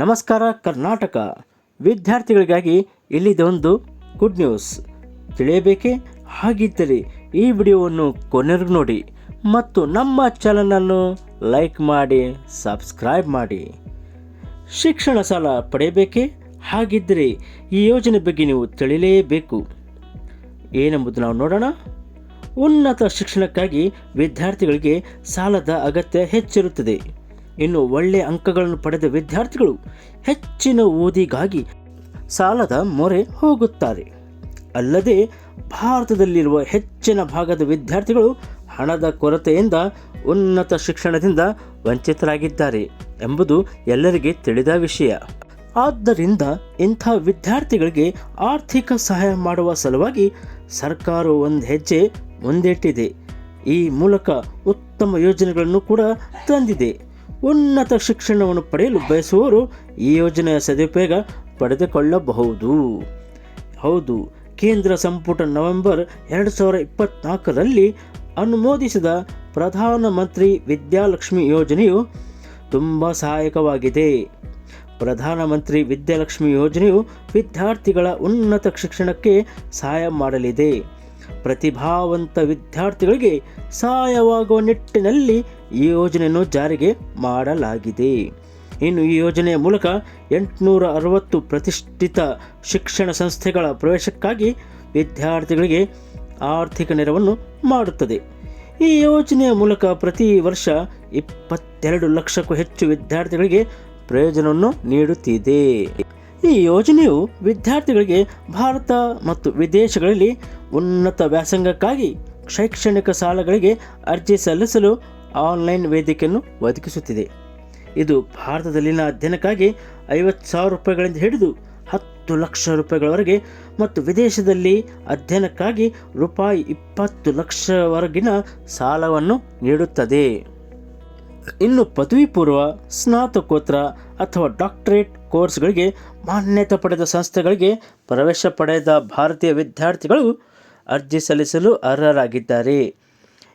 ನಮಸ್ಕಾರ ಕರ್ನಾಟಕ. ವಿದ್ಯಾರ್ಥಿಗಳಿಗಾಗಿ ಇಲ್ಲಿದೊಂದು good news ತಿಳಿಯಬೇಕೇ? ಹಾಗಿದ್ದರೆ ಈ ವಿಡಿಯೋವನ್ನು ಕೊನೆಗೂ ನೋಡಿ. ಮತ್ತು ನಮ್ಮ ಚಾನಲನ್ನು ಲೈಕ್ ಮಾಡಿ ಸಬ್ಸ್ಕ್ರೈಬ್ ಮಾಡಿ. ಶಿಕ್ಷಣ ಸಾಲ ಪಡೆಯಬೇಕೇ? ಹಾಗಿದ್ದರೆ ಈ ಯೋಜನೆ ಬಗ್ಗೆ ನೀವು ತಿಳಿಯಲೇಬೇಕು. ಏನೆಂಬುದು ನಾವು ನೋಡೋಣ. ಉನ್ನತ ಶಿಕ್ಷಣಕ್ಕಾಗಿ ವಿದ್ಯಾರ್ಥಿಗಳಿಗೆ ಸಾಲದ ಅಗತ್ಯ ಹೆಚ್ಚಿರುತ್ತದೆ. ಇನ್ನು ಒಳ್ಳೆಯ ಅಂಕಗಳನ್ನು ಪಡೆದ ವಿದ್ಯಾರ್ಥಿಗಳು ಹೆಚ್ಚಿನ ಓದಿಗಾಗಿ ಸಾಲದ ಮೊರೆ ಹೋಗುತ್ತಾರೆ. ಅಲ್ಲದೆ ಭಾರತದಲ್ಲಿರುವ ಹೆಚ್ಚಿನ ಭಾಗದ ವಿದ್ಯಾರ್ಥಿಗಳು ಹಣದ ಕೊರತೆಯಿಂದ ಉನ್ನತ ಶಿಕ್ಷಣದಿಂದ ವಂಚಿತರಾಗಿದ್ದಾರೆ ಎಂಬುದು ಎಲ್ಲರಿಗೆ ತಿಳಿದ ವಿಷಯ. ಆದ್ದರಿಂದ ಇಂಥ ವಿದ್ಯಾರ್ಥಿಗಳಿಗೆ ಆರ್ಥಿಕ ಸಹಾಯ ಮಾಡುವ ಸಲುವಾಗಿ ಸರ್ಕಾರವು ಒಂದು ಹೆಜ್ಜೆ ಮುಂದಿಟ್ಟಿದೆ. ಈ ಮೂಲಕ ಉತ್ತಮ ಯೋಜನೆಗಳನ್ನು ಕೂಡ ತಂದಿದೆ. ಉನ್ನತ ಶಿಕ್ಷಣವನ್ನು ಪಡೆಯಲು ಬಯಸುವವರು ಈ ಯೋಜನೆಯ ಸದುಪಯೋಗ ಪಡೆದುಕೊಳ್ಳಬಹುದು. ಹೌದು, ಕೇಂದ್ರ ಸಂಪುಟ ನವೆಂಬರ್ ಎರಡು ಸಾವಿರ ಇಪ್ಪತ್ನಾಲ್ಕರಲ್ಲಿ ಅನುಮೋದಿಸಿದ ಪ್ರಧಾನಮಂತ್ರಿ ವಿದ್ಯಾಲಕ್ಷ್ಮಿ ಯೋಜನೆಯು ತುಂಬ ಸಹಾಯಕವಾಗಿದೆ. ಪ್ರಧಾನಮಂತ್ರಿ ವಿದ್ಯಾಲಕ್ಷ್ಮಿ ಯೋಜನೆಯು ವಿದ್ಯಾರ್ಥಿಗಳ ಉನ್ನತ ಶಿಕ್ಷಣಕ್ಕೆ ಸಹಾಯ ಮಾಡಲಿದೆ. ಪ್ರತಿಭಾವಂತ ವಿದ್ಯಾರ್ಥಿಗಳಿಗೆ ಸಹಾಯವಾಗುವ ನಿಟ್ಟಿನಲ್ಲಿ ಈ ಯೋಜನೆಯನ್ನು ಜಾರಿಗೆ ಮಾಡಲಾಗಿದೆ. ಇನ್ನು ಈ ಯೋಜನೆಯ ಮೂಲಕ ಎಂಟುನೂರ ಅರವತ್ತು ಪ್ರತಿಷ್ಠಿತ ಶಿಕ್ಷಣ ಸಂಸ್ಥೆಗಳ ಪ್ರವೇಶಕ್ಕಾಗಿ ವಿದ್ಯಾರ್ಥಿಗಳಿಗೆ ಆರ್ಥಿಕ ನೆರವನ್ನು ಮಾಡುತ್ತದೆ. ಈ ಯೋಜನೆಯ ಮೂಲಕ ಪ್ರತಿ ವರ್ಷ ಇಪ್ಪತ್ತೆರಡು ಲಕ್ಷಕ್ಕೂ ಹೆಚ್ಚು ವಿದ್ಯಾರ್ಥಿಗಳಿಗೆ ಪ್ರಯೋಜನವನ್ನು ನೀಡುತ್ತಿದೆ. ಈ ಯೋಜನೆಯು ವಿದ್ಯಾರ್ಥಿಗಳಿಗೆ ಭಾರತ ಮತ್ತು ವಿದೇಶಗಳಲ್ಲಿ ಉನ್ನತ ವ್ಯಾಸಂಗಕ್ಕಾಗಿ ಶೈಕ್ಷಣಿಕ ಸಾಲಗಳಿಗೆ ಅರ್ಜಿ ಸಲ್ಲಿಸಲು ಆನ್ಲೈನ್ ವೇದಿಕೆಯನ್ನು ಒದಗಿಸುತ್ತಿದೆ. ಇದು ಭಾರತದಲ್ಲಿನ ಅಧ್ಯಯನಕ್ಕಾಗಿ ಐವತ್ತು ಸಾವಿರ ರೂಪಾಯಿಗಳಿಂದ ಹಿಡಿದು ಹತ್ತು ಲಕ್ಷ ರೂಪಾಯಿಗಳವರೆಗೆ ಮತ್ತು ವಿದೇಶದಲ್ಲಿ ಅಧ್ಯಯನಕ್ಕಾಗಿ ರೂಪಾಯಿ ಇಪ್ಪತ್ತು ಲಕ್ಷವರೆಗಿನ ಸಾಲವನ್ನು ನೀಡುತ್ತದೆ. ಇನ್ನು ಪದವಿ ಪೂರ್ವ, ಸ್ನಾತಕೋತ್ತರ ಅಥವಾ ಡಾಕ್ಟರೇಟ್ ಕೋರ್ಸ್ಗಳಿಗೆ ಮಾನ್ಯತೆ ಪಡೆದ ಸಂಸ್ಥೆಗಳಿಗೆ ಪ್ರವೇಶ ಪಡೆದ ಭಾರತೀಯ ವಿದ್ಯಾರ್ಥಿಗಳು ಅರ್ಜಿ ಸಲ್ಲಿಸಲು ಅರ್ಹರಾಗಿದ್ದಾರೆ.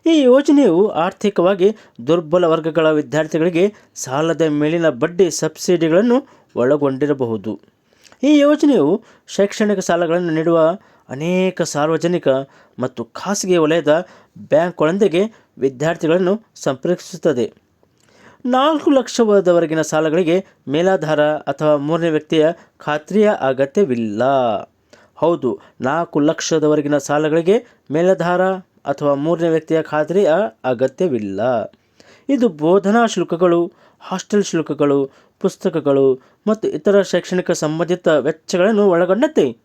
ಈ ಯೋಜನೆಯು ಆರ್ಥಿಕವಾಗಿ ದುರ್ಬಲ ವರ್ಗಗಳ ವಿದ್ಯಾರ್ಥಿಗಳಿಗೆ ಸಾಲದ ಮೇಲಿನ ಬಡ್ಡಿ ಸಬ್ಸಿಡಿಗಳನ್ನು ಒಳಗೊಂಡಿರಬಹುದು. ಈ ಯೋಜನೆಯು ಶೈಕ್ಷಣಿಕ ಸಾಲಗಳನ್ನು ನೀಡುವ ಅನೇಕ ಸಾರ್ವಜನಿಕ ಮತ್ತು ಖಾಸಗಿ ವಲಯದ ಬ್ಯಾಂಕ್ಗಳೊಂದಿಗೆ ವಿದ್ಯಾರ್ಥಿಗಳನ್ನು ಸಂಪರ್ಕಿಸುತ್ತದೆ. ನಾಲ್ಕು ಲಕ್ಷದವರೆಗಿನ ಸಾಲಗಳಿಗೆ ಮೇಲಾಧಾರ ಅಥವಾ ಮೂರನೇ ವ್ಯಕ್ತಿಯ ಖಾತ್ರಿಯ ಅಗತ್ಯವಿಲ್ಲ. ಹೌದು, ನಾಲ್ಕು ಲಕ್ಷದವರೆಗಿನ ಸಾಲಗಳಿಗೆ ಮೇಲಾಧಾರ ಅಥವಾ ಮೂರನೇ ವ್ಯಕ್ತಿಯ ಖಾತ್ರಿಯ ಅಗತ್ಯವಿಲ್ಲ. ಇದು ಬೋಧನಾ ಶುಲ್ಕಗಳು, ಹಾಸ್ಟೆಲ್ ಶುಲ್ಕಗಳು, ಪುಸ್ತಕಗಳು ಮತ್ತು ಇತರ ಶೈಕ್ಷಣಿಕ ಸಂಬಂಧಿತ ವೆಚ್ಚಗಳನ್ನು ಒಳಗೊಂಡಂತೆ.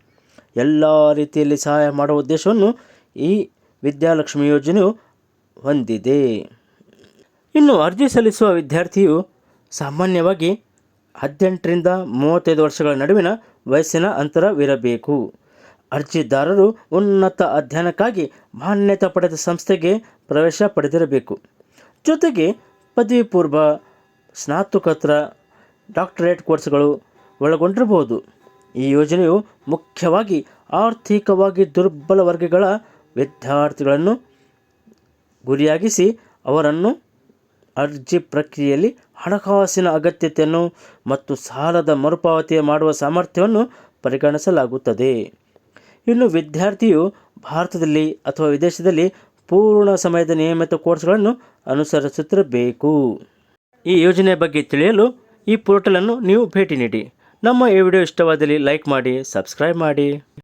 ಎಲ್ಲ ರೀತಿಯಲ್ಲಿ ಸಹಾಯ ಮಾಡುವ ಉದ್ದೇಶವನ್ನು ಈ ವಿದ್ಯಾಲಕ್ಷ್ಮಿ ಯೋಜನೆಯು ಹೊಂದಿದೆ. ಇನ್ನು ಅರ್ಜಿ ಸಲ್ಲಿಸುವ ವಿದ್ಯಾರ್ಥಿಯು ಸಾಮಾನ್ಯವಾಗಿ ಹದಿನೆಂಟರಿಂದ ಮೂವತ್ತೈದು ವರ್ಷಗಳ ನಡುವಿನ ವಯಸ್ಸಿನ ಅಂತರವಿರಬೇಕು. ಅರ್ಜಿದಾರರು ಉನ್ನತ ಅಧ್ಯಯನಕ್ಕಾಗಿ ಮಾನ್ಯತೆ ಪಡೆದ ಸಂಸ್ಥೆಗೆ ಪ್ರವೇಶ ಪಡೆದಿರಬೇಕು. ಜೊತೆಗೆ ಪದವಿ ಪೂರ್ವ ಸ್ನಾತಕೋತ್ತರ ಡಾಕ್ಟರೇಟ್ ಕೋರ್ಸ್ಗಳು ಒಳಗೊಂಡಿರಬಹುದು. ಈ ಯೋಜನೆಯು ಮುಖ್ಯವಾಗಿ ಆರ್ಥಿಕವಾಗಿ ದುರ್ಬಲ ವರ್ಗಗಳ ವಿದ್ಯಾರ್ಥಿಗಳನ್ನು ಗುರಿಯಾಗಿಸಿ ಅವರನ್ನು ಅರ್ಜಿ ಪ್ರಕ್ರಿಯೆಯಲ್ಲಿ ಹಣಕಾಸಿನ ಅಗತ್ಯತೆಯನ್ನು ಮತ್ತು ಸಾಲದ ಮರುಪಾವತಿ ಮಾಡುವ ಸಾಮರ್ಥ್ಯವನ್ನು ಪರಿಗಣಿಸಲಾಗುತ್ತದೆ. ಇನ್ನು ವಿದ್ಯಾರ್ಥಿಯು ಭಾರತದಲ್ಲಿ ಅಥವಾ ವಿದೇಶದಲ್ಲಿ ಪೂರ್ಣ ಸಮಯದ ನಿಯಮಿತ ಕೋರ್ಸ್ಗಳನ್ನು ಅನುಸರಿಸುತ್ತಿರಬೇಕು. ಈ ಯೋಜನೆಯ ಬಗ್ಗೆ ತಿಳಿಯಲು ಈ ಪೋರ್ಟಲನ್ನು ನೀವು ಭೇಟಿ ನೀಡಿ. ನಮ್ಮ ಈ ವಿಡಿಯೋ ಇಷ್ಟವಾದಲ್ಲಿ ಲೈಕ್ ಮಾಡಿ, ಸಬ್ಸ್ಕ್ರೈಬ್ ಮಾಡಿ.